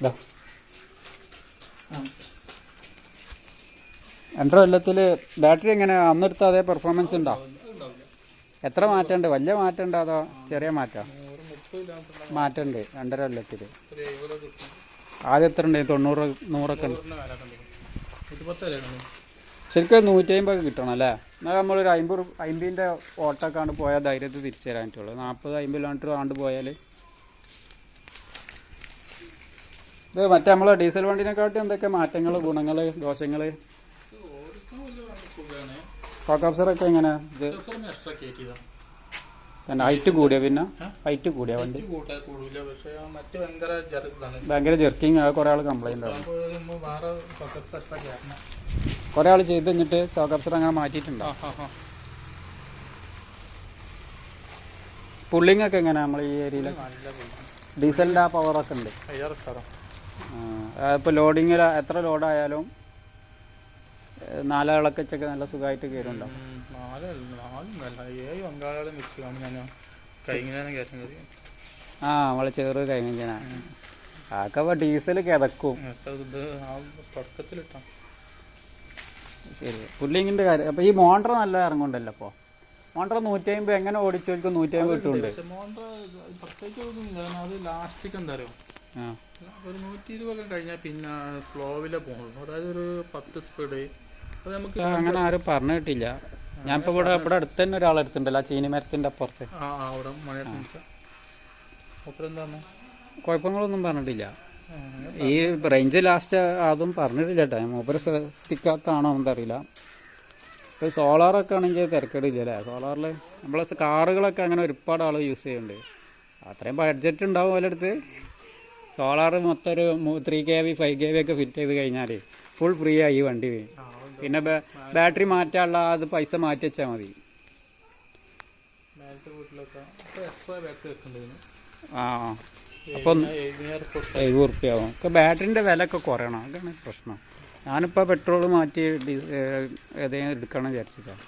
ഇതാ എന്റെ കൊല്ലത്തിൽ ബാറ്ററി എങ്ങനെ? അന്നെടുത്ത അതേ പെർഫോമൻസ് ഉണ്ടോ? എത്ര മാറ്റമുണ്ട് വലിയ മാറ്റമുണ്ട് അതോ ചെറിയ മാറ്റം? മാറ്റമുണ്ട് രണ്ടര കൊല്ലത്തിൽ ആദ്യം എത്ര ഉണ്ട് തൊണ്ണൂറ് നൂറൊക്കെ ഉണ്ട്. ശരിക്കും നൂറ്റി അമ്പത് കിട്ടണം അല്ലേ? എന്നാൽ നമ്മളൊരു അമ്പത് അമ്പതിന്റെ ഓട്ടോക്കാണ്ട് പോയാൽ ധൈര്യത്തിൽ തിരിച്ചു തരാൻ പറ്റുള്ളൂ. നാൽപ്പത് അമ്പത് കിലോമീറ്റർ ആണ്ട് പോയാൽ ഇത് മറ്റേ നമ്മളെ ഡീസൽ വണ്ടിനെക്കാട്ടി എന്തൊക്കെ മാറ്റങ്ങൾ ഗുണങ്ങൾ ദോഷങ്ങൾ സുഖമാണ് എങ്ങനെ ഇത്? തന്നെ ഹൈറ്റ് കൂടിയ പിന്നെ? ഹൈറ്റ് കൂടിയ വണ്ടി? ഭയങ്കര ജെർക്കിങ് അത് കുറേ ആൾ കംപ്ലൈന്റ് ആവും കയറണം കുറേ ആൾ ചെയ്ത് കഴിഞ്ഞിട്ട് സോക്കാപ്സർ അങ്ങനെ മാറ്റിയിട്ടുണ്ടോ? പുള്ളിങ്ങൊക്കെ ആ ആ. പുള്ളിങ് ഒക്കെ എങ്ങനെ നമ്മൾ ഈ ഏരിയയിൽ ഡീസലിന്റെ ഡീസലിന്റെ ആ പവറൊക്കെ ഉണ്ട്. ഇപ്പോൾ ലോഡിങ്ങിൽ എത്ര ലോഡായാലും നാലാളൊക്കെ വെച്ചൊക്കെ നല്ല സുഖമായിട്ട് കയറുണ്ടാവും ആ നമ്മളെ ചെറു കഴിഞ്ഞാ ആക്കപ്പോ ഡീസൽ കിടക്കും ശരി. പുല്ലിങ്ങിന്റെ കാര്യം അപ്പൊ ഈ മോണ്ടർ നല്ല ഇറങ്ങുന്നുണ്ടല്ലോ അപ്പോ മോണ്ടർ നൂറ്റി അമ്പത് എങ്ങനെ ഓടിച്ചു നൂറ്റി അമ്പത് കിട്ടുന്നുണ്ട്. മോണ്ടർ മോണ്ട പ്രത്യേകിച്ച് ലാസ്റ്റിക് എന്താ അറിയോ? ആ ഒരു നൂറ്റി ഇരുപത് കഴിഞ്ഞാൽ പിന്നെ ഫ്ലോവിലെ പോകുള്ളൂ. അതായത് ഒരു പത്ത് സ്പീഡ് അത് നമുക്ക് അങ്ങനെ ആരും പറഞ്ഞു കിട്ടില്ല. ഞാനിപ്പോ ഇവിടെ ഇവിടെ അടുത്ത് തന്നെ ഒരാളെടുത്തിട്ടുണ്ടല്ലോ എടുത്തിണ്ടല്ലോ ചീനി മരത്തിന്റെ അപ്പുറത്ത്. കുഴപ്പങ്ങളൊന്നും പറഞ്ഞിട്ടില്ല. ഈ റേഞ്ച് ലാസ്റ്റ് അതും പറഞ്ഞിട്ടില്ല കേട്ടോ. മൂപ്പര് ശ്രദ്ധിക്കാത്താണോ എന്തറിയില്ല ഇപ്പോൾ സോളാറൊക്കെ ആണെങ്കിൽ തിരക്കേടില്ല അല്ലേ? സോളാറിൽ നമ്മളെ കാറുകളൊക്കെ അങ്ങനെ ഒരുപാട് ആൾ യൂസ് ചെയ്യുന്നുണ്ട്. അത്രയും ബഡ്ജറ്റ് ഉണ്ടാവും അതിലടുത്ത് സോളാർ മൊത്തം ഒരു three K V five K V ഒക്കെ ഫിറ്റ് ചെയ്ത് കഴിഞ്ഞാൽ ഫുൾ ഫ്രീ ആയി ഈ വണ്ടി പിന്നെ ബാറ്ററി മാറ്റാനുള്ള അത് പൈസ മാറ്റി വെച്ചാൽ മതി ആ അപ്പം എഴുപത് റുപ്യ ആവും. ഒക്കെ ബാറ്ററിന്റെ വില ഒക്കെ കുറയണം. അതാണ് പ്രശ്നം. ഞാനിപ്പോൾ പെട്രോൾ മാറ്റി ഏതെങ്കിലും എടുക്കണം വിചാരിച്ചിട്ടാണ്